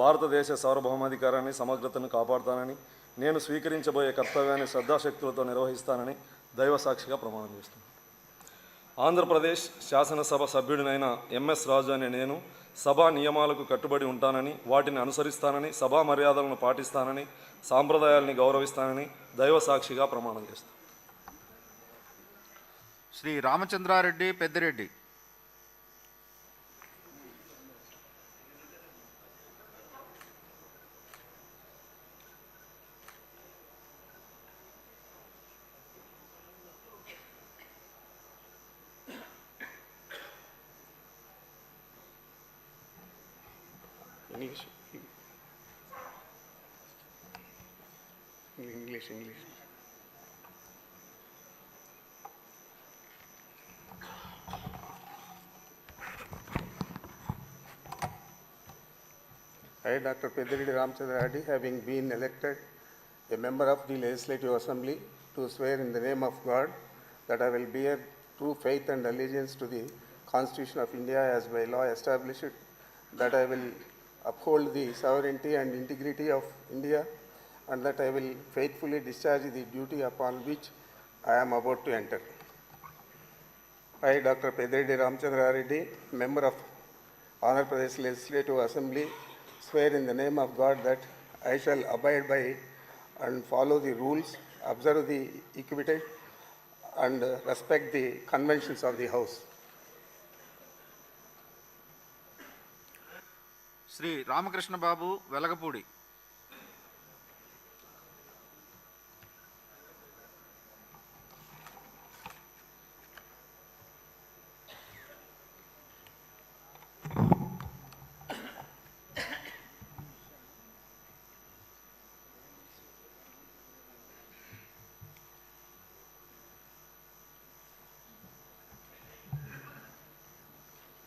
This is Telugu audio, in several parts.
భారతదేశ సార్వభౌమాధికారాన్ని సమగ్రతను కాపాడుతానని నేను స్వీకరించబోయే కర్తవ్యాన్ని శ్రద్ధాశక్తులతో నిర్వహిస్తానని దైవ సాక్షిగా ప్రమాణం చేస్తున్నాను. ఆంధ్రప్రదేశ్ శాసనసభ సభ్యుడినైన ఎంఎస్ రాజు అనే నేను సభా నియమాలకు కట్టుబడి ఉంటానని వాటిని అనుసరిస్తానని సభా మర్యాదలను పాటిస్తానని సాంప్రదాయాల్ని గౌరవిస్తానని దైవ సాక్షిగా ప్రమాణం చేస్తాను Shri Ramachandra Reddy Peddireddy. English. English, English. I, Dr. Pediridi Ramchandra Reddy, having been elected a member of the Legislative Assembly, to swear in the name of God that I will bear true faith and allegiance to the Constitution of India as by law established, that I will uphold the sovereignty and integrity of India, and that I will faithfully discharge the duty upon which I am about to enter. I, Dr. Pediridi Ramchandra Reddy, member of Andhra Pradesh Legislative Assembly, swear in the name of God that I shall abide by and follow the rules, observe the equity, and respect the conventions of the House. Shri Ramakrishna Babu Velagapudi.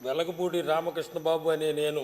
Velagapudi Ramakrishna Babu అనే నేను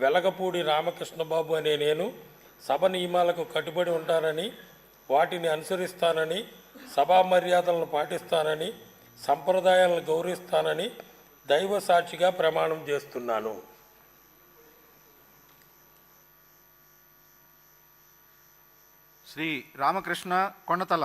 వెలగపూడి రామకృష్ణబాబు అనే నేను సభ నియమాలకు కట్టుబడి ఉంటానని వాటిని అనుసరిస్తానని సభా మర్యాదలను పాటిస్తానని సంప్రదాయాలను గౌరవిస్తానని దైవ సాక్షిగా ప్రమాణం చేస్తున్నాను. శ్రీ రామకృష్ణ కొండతల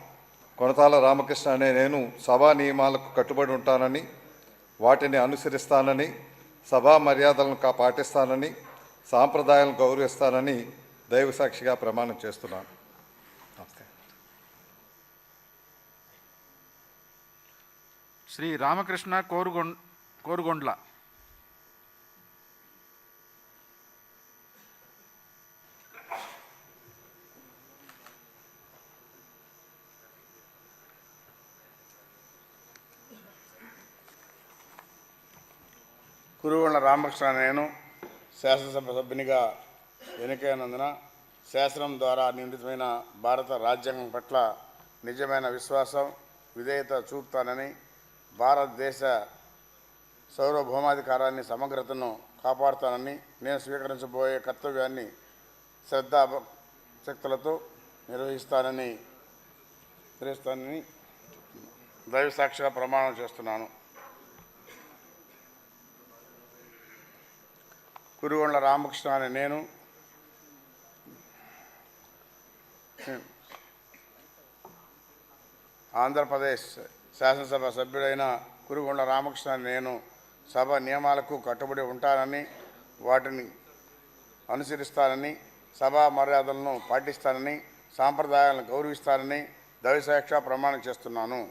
కొనతాల రామకృష్ణ అనే నేను సభా నియమాలకు కట్టుబడి ఉంటానని వాటిని అనుసరిస్తానని సభా మర్యాదలను కా పాటిస్తానని సాంప్రదాయాలను గౌరవిస్తానని దైవసాక్షిగా ప్రమాణం చేస్తున్నాను. నమస్తే. శ్రీ రామకృష్ణ కోరుగొండ కోరుగొండ్ల. కురువళ్ళ రామకృష్ణ నేను శాసనసభ సభ్యునిగా ఎన్నికైనందున శాసనం ద్వారా నిర్మితమైన భారత రాజ్యాంగం పట్ల నిజమైన విశ్వాసం విధేయత చూపుతానని భారతదేశ సౌరభౌమాధికారాన్ని సమగ్రతను కాపాడుతానని నేను స్వీకరించబోయే కర్తవ్యాన్ని శ్రద్ధా శక్తులతో నిర్వహిస్తానని నిర్వహిస్తానని దైవ సాక్షిగా ప్రమాణం చేస్తున్నాను. కురుగొండ్ల రామకృష్ణ అనే నేను. ఆంధ్రప్రదేశ్ శాసనసభ సభ్యుడైన కురుగొండ రామకృష్ణ నేను సభ నియమాలకు కట్టుబడి ఉంటానని వాటిని అనుసరిస్తానని సభా మర్యాదలను పాటిస్తానని సాంప్రదాయాలను గౌరవిస్తానని దవిసాక్ష ప్రమాణం చేస్తున్నాను.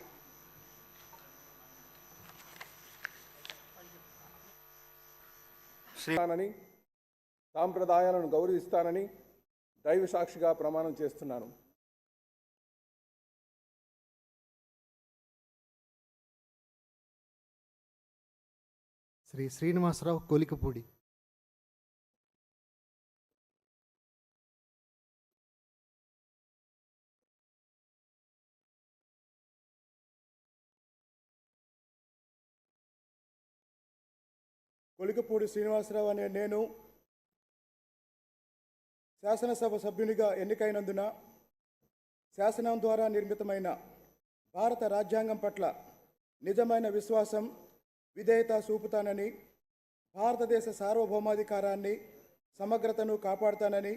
చేస్తానని సాంప్రదాయాలను గౌరవిస్తానని దైవ సాక్షిగా ప్రమాణం చేస్తున్నాను. శ్రీ శ్రీనివాసరావు కొలికపూడి. కొలికపూడి శ్రీనివాసరావు అనే నేను శాసనసభ సభ్యునిగా ఎన్నికైనందున శాసనం ద్వారా నిర్మితమైన భారత రాజ్యాంగం పట్ల నిజమైన విశ్వాసం విధేయత చూపుతానని భారతదేశ సార్వభౌమాధికారాన్ని సమగ్రతను కాపాడుతానని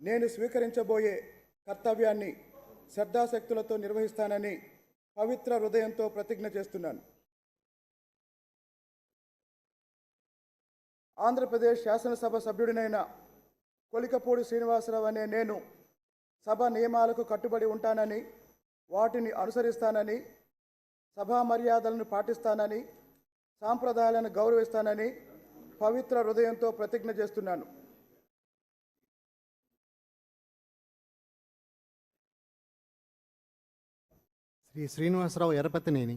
నేను స్వీకరించబోయే కర్తవ్యాన్ని శ్రద్ధాశక్తులతో నిర్వహిస్తానని పవిత్ర హృదయంతో ప్రతిజ్ఞ చేస్తున్నాను. ఆంధ్రప్రదేశ్ శాసనసభ సభ్యుడినైన కొలికపూడి శ్రీనివాసరావు అనే నేను సభ నియమాలకు కట్టుబడి ఉంటానని వాటిని అనుసరిస్తానని సభా మర్యాదలను పాటిస్తానని సాంప్రదాయాలను గౌరవిస్తానని పవిత్ర హృదయంతో ప్రతిజ్ఞ చేస్తున్నాను. శ్రీ శ్రీనివాసరావు ఎరపతినేని.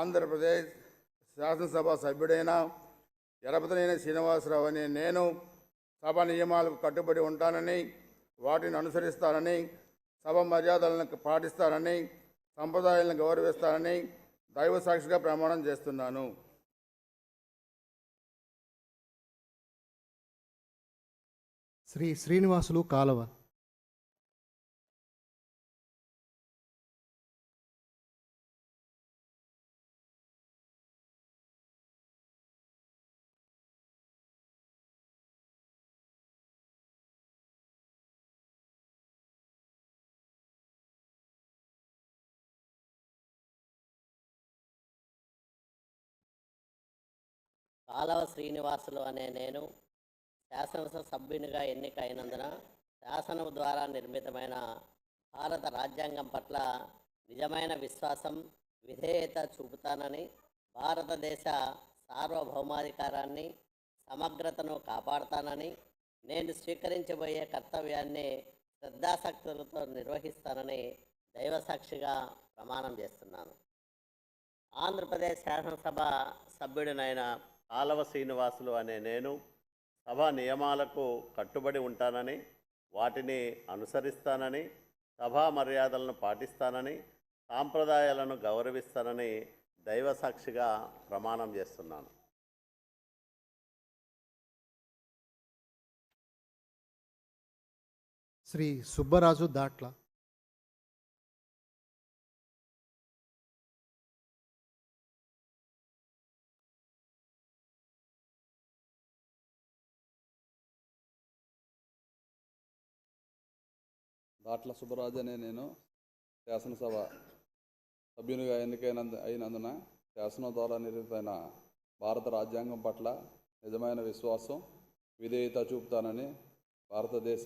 ఆంధ్రప్రదేశ్ శాసనసభ సభ్యుడైన ఎరపతినేని శ్రీనివాసరావు అనే నేను సభ నియమాలకు కట్టుబడి ఉంటానని వాటిని అనుసరిస్తానని సభ మర్యాదలను పాటిస్తానని సంప్రదాయాలను గౌరవిస్తానని దైవ సాక్షిగా ప్రమాణం చేస్తున్నాను. శ్రీ శ్రీనివాసులు కాలవ. కాలవ శ్రీనివాసులు అనే నేను శాసనసభ సభ్యునిగా ఎన్నిక అయినందున శాసనం ద్వారా నిర్మితమైన భారత రాజ్యాంగం పట్ల నిజమైన విశ్వాసం విధేయత చూపుతానని భారతదేశ సార్వభౌమాధికారాన్ని సమగ్రతను కాపాడతానని నేను స్వీకరించబోయే కర్తవ్యాన్ని శ్రద్ధాసక్తులతో నిర్వహిస్తానని దైవసాక్షిగా ప్రమాణం చేస్తున్నాను. ఆంధ్రప్రదేశ్ శాసనసభ సభ్యుడినైన ఆలవ శ్రీనివాసులు అనే నేను సభ నియమాలకు కట్టుబడి ఉంటానని వాటిని అనుసరిస్తానని సభా మర్యాదలను పాటిస్తానని సాంప్రదాయాలను గౌరవిస్తానని దైవసాక్షిగా ప్రమాణం చేస్తున్నాను. శ్రీ సుబ్బరాజు దాట్ల దాట్ల సుబ్బరాజు అనే నేను శాసనసభ సభ్యునిగా ఎన్నికైన అయినందున శాసనం ద్వారా నిర్మితమైన భారత రాజ్యాంగం పట్ల నిజమైన విశ్వాసం విధేయత చూపుతానని భారతదేశ